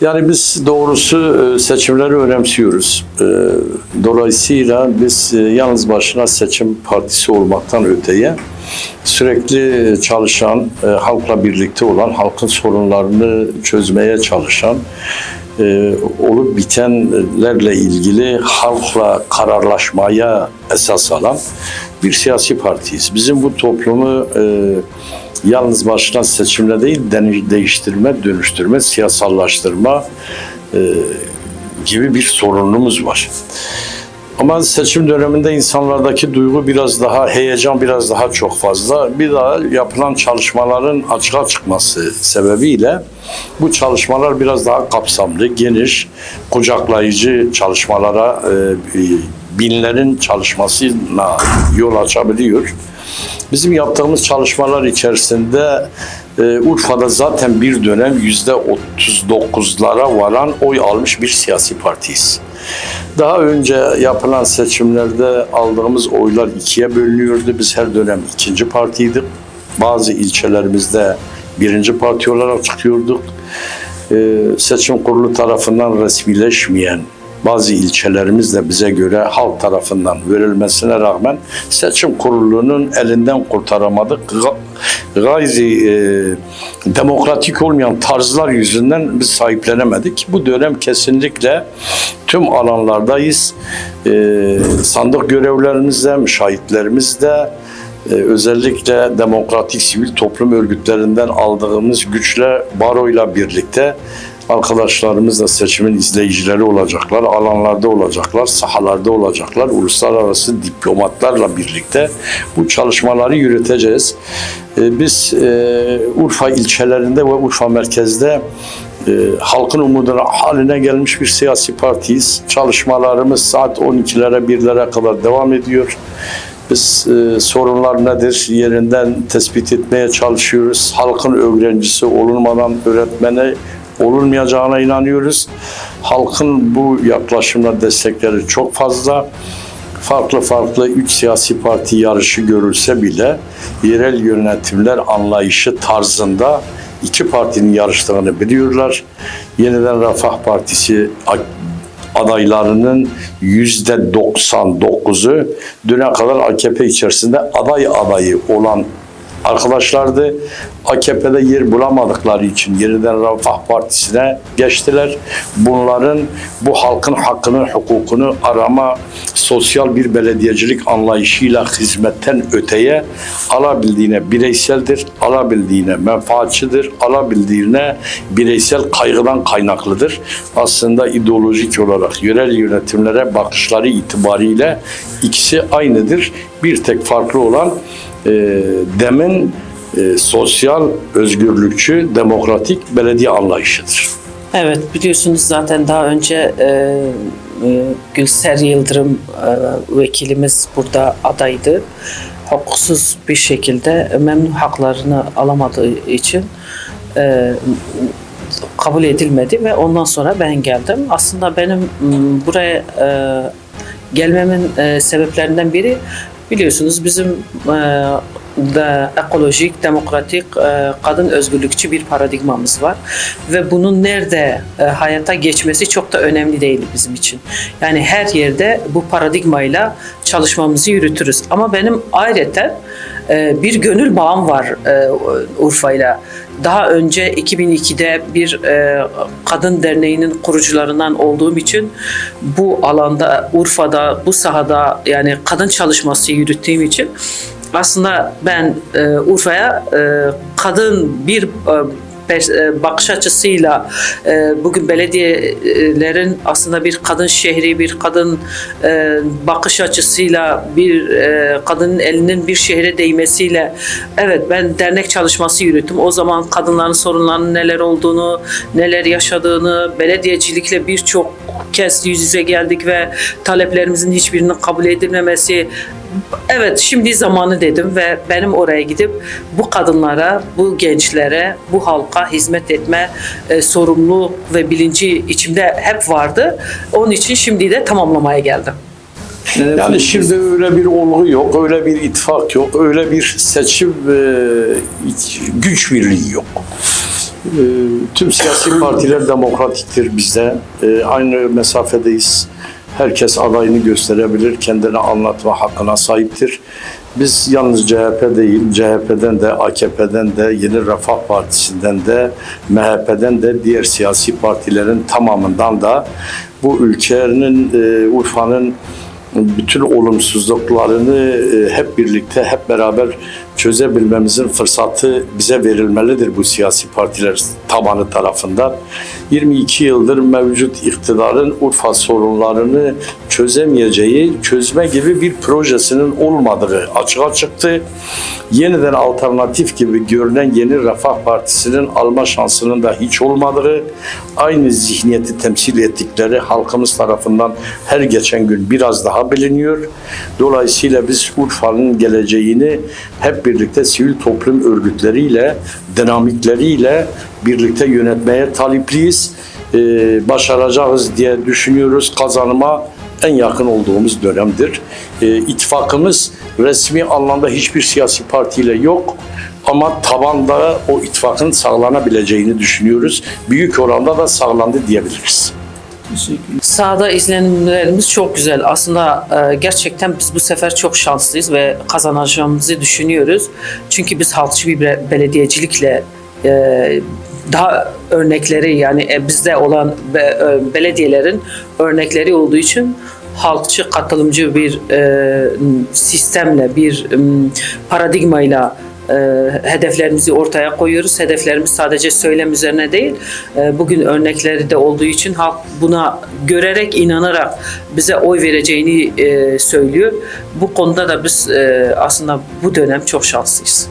Yani biz doğrusu e, seçimleri önemsiyoruz. E, Dolayısıyla biz e, yalnız başına seçim partisi olmaktan öteye sürekli çalışan, halkla birlikte olan, halkın sorunlarını çözmeye çalışan, olup bitenlerle ilgili halkla kararlaşmaya esas alan bir siyasi partiyiz. Bizim bu toplumu yalnız başına seçimle değil değiştirme, dönüştürme, siyasallaştırma e, gibi bir sorunumuz var. Ama seçim döneminde insanlardaki duygu biraz daha, heyecan biraz daha çok fazla. Bir daha yapılan çalışmaların açığa çıkması sebebiyle bu çalışmalar biraz daha kapsamlı, geniş, kucaklayıcı çalışmalara e, binlerin çalışmasına yol açabiliyor. Bizim yaptığımız çalışmalar içerisinde e, Urfa'da zaten bir dönem yüzde 39'lara varan oy almış bir siyasi partiyiz. Daha önce yapılan seçimlerde aldığımız oylar ikiye bölünüyordu. Biz her dönem ikinci partiydik. Bazı ilçelerimizde birinci parti olarak çıkıyorduk. Ee, seçim kurulu tarafından resmileşmeyen bazı ilçelerimiz de bize göre halk tarafından verilmesine rağmen seçim kurulunun elinden kurtaramadık. Ga- Gayri e, demokratik olmayan tarzlar yüzünden biz sahiplenemedik. Bu dönem kesinlikle tüm alanlardayız. E, sandık görevlerimizde, müşahitlerimizde, ee, özellikle demokratik sivil toplum örgütlerinden aldığımız güçle baroyla birlikte arkadaşlarımız da seçimin izleyicileri olacaklar, alanlarda olacaklar, sahalarda olacaklar, uluslararası diplomatlarla birlikte bu çalışmaları yürüteceğiz. Ee, Biz e, Urfa ilçelerinde ve Urfa merkezde e, halkın umuduna haline gelmiş bir siyasi partiyiz. Çalışmalarımız saat 12'lere 1'lere kadar devam ediyor. Biz e, sorunlar nedir yerinden tespit etmeye çalışıyoruz. Halkın öğrencisi olunmadan öğretmene olunmayacağına inanıyoruz. Halkın bu yaklaşımla destekleri çok fazla. Farklı farklı üç siyasi parti yarışı görülse bile yerel yönetimler anlayışı tarzında iki partinin yarıştığını biliyorlar. Yeniden Refah Partisi adaylarının yüzde 99'u düne kadar AKP içerisinde aday adayı olan arkadaşlardı. AKP'de yer bulamadıkları için yeniden Refah Partisi'ne geçtiler. Bunların bu halkın hakkını, hukukunu arama sosyal bir belediyecilik anlayışıyla hizmetten öteye alabildiğine bireyseldir, alabildiğine menfaatçidir, alabildiğine bireysel kaygıdan kaynaklıdır. Aslında ideolojik olarak yerel yönetimlere bakışları itibariyle ikisi aynıdır. Bir tek farklı olan e, demin e, sosyal, özgürlükçü, demokratik belediye anlayışıdır. Evet biliyorsunuz zaten daha önce e, e, Gülser Yıldırım e, vekilimiz burada adaydı. Hukuksuz bir şekilde memnun haklarını alamadığı için e, kabul edilmedi ve ondan sonra ben geldim. Aslında benim buraya e, gelmemin e, sebeplerinden biri biliyorsunuz bizim e, da ekolojik, demokratik, e, kadın özgürlükçü bir paradigmamız var ve bunun nerede e, hayata geçmesi çok da önemli değil bizim için. Yani her yerde bu paradigmayla çalışmamızı yürütürüz. Ama benim ayrıca e, bir gönül bağım var e, Urfa'yla. Daha önce 2002'de bir e, kadın derneğinin kurucularından olduğum için bu alanda Urfa'da bu sahada yani kadın çalışması yürüttüğüm için aslında ben e, Urfa'ya e, kadın bir e, bakış açısıyla e, bugün belediyelerin aslında bir kadın şehri, bir kadın e, bakış açısıyla bir e, kadının elinin bir şehre değmesiyle evet ben dernek çalışması yürüttüm. O zaman kadınların sorunlarının neler olduğunu, neler yaşadığını, belediyecilikle birçok kez yüz yüze geldik ve taleplerimizin hiçbirinin kabul edilmemesi Evet şimdi zamanı dedim ve benim oraya gidip bu kadınlara, bu gençlere, bu halka hizmet etme e, sorumluluğu ve bilinci içimde hep vardı. Onun için şimdi de tamamlamaya geldim. Yani şimdi öyle bir olgu yok, öyle bir ittifak yok, öyle bir seçim e, güç birliği yok. Ee, Tüm siyasi partiler demokratiktir bizde. Ee, Aynı mesafedeyiz. Herkes adayını gösterebilir, kendini anlatma hakkına sahiptir. Biz yalnız CHP değil, CHP'den de, AKP'den de, Yeni Refah Partisi'nden de, MHP'den de diğer siyasi partilerin tamamından da bu ülkenin, e, Urfa'nın bütün olumsuzluklarını e, hep birlikte, hep beraber çözebilmemizin fırsatı bize verilmelidir bu siyasi partiler tabanı tarafından. 22 yıldır mevcut iktidarın Urfa sorunlarını çözemeyeceği, çözme gibi bir projesinin olmadığı açığa çıktı. Yeniden alternatif gibi görünen Yeni Refah Partisi'nin alma şansının da hiç olmadığı, aynı zihniyeti temsil ettikleri halkımız tarafından her geçen gün biraz daha biliniyor. Dolayısıyla biz Urfa'nın geleceğini hep birlikte sivil toplum örgütleriyle, dinamikleriyle birlikte yönetmeye talipliyiz. Ee, başaracağız diye düşünüyoruz. Kazanıma en yakın olduğumuz dönemdir. Ee, ittifakımız resmi anlamda hiçbir siyasi partiyle yok ama tabanda o ittifakın sağlanabileceğini düşünüyoruz. Büyük oranda da sağlandı diyebiliriz. Sahada izlenimlerimiz çok güzel. Aslında e, gerçekten biz bu sefer çok şanslıyız ve kazanacağımızı düşünüyoruz. Çünkü biz halkçı bir be- belediyecilikle e, daha örnekleri yani e, bizde olan e, belediyelerin örnekleri olduğu için halkçı katılımcı bir e, sistemle bir m, paradigmayla e, hedeflerimizi ortaya koyuyoruz. Hedeflerimiz sadece söylem üzerine değil, e, bugün örnekleri de olduğu için halk buna görerek, inanarak bize oy vereceğini e, söylüyor. Bu konuda da biz e, aslında bu dönem çok şanslıyız.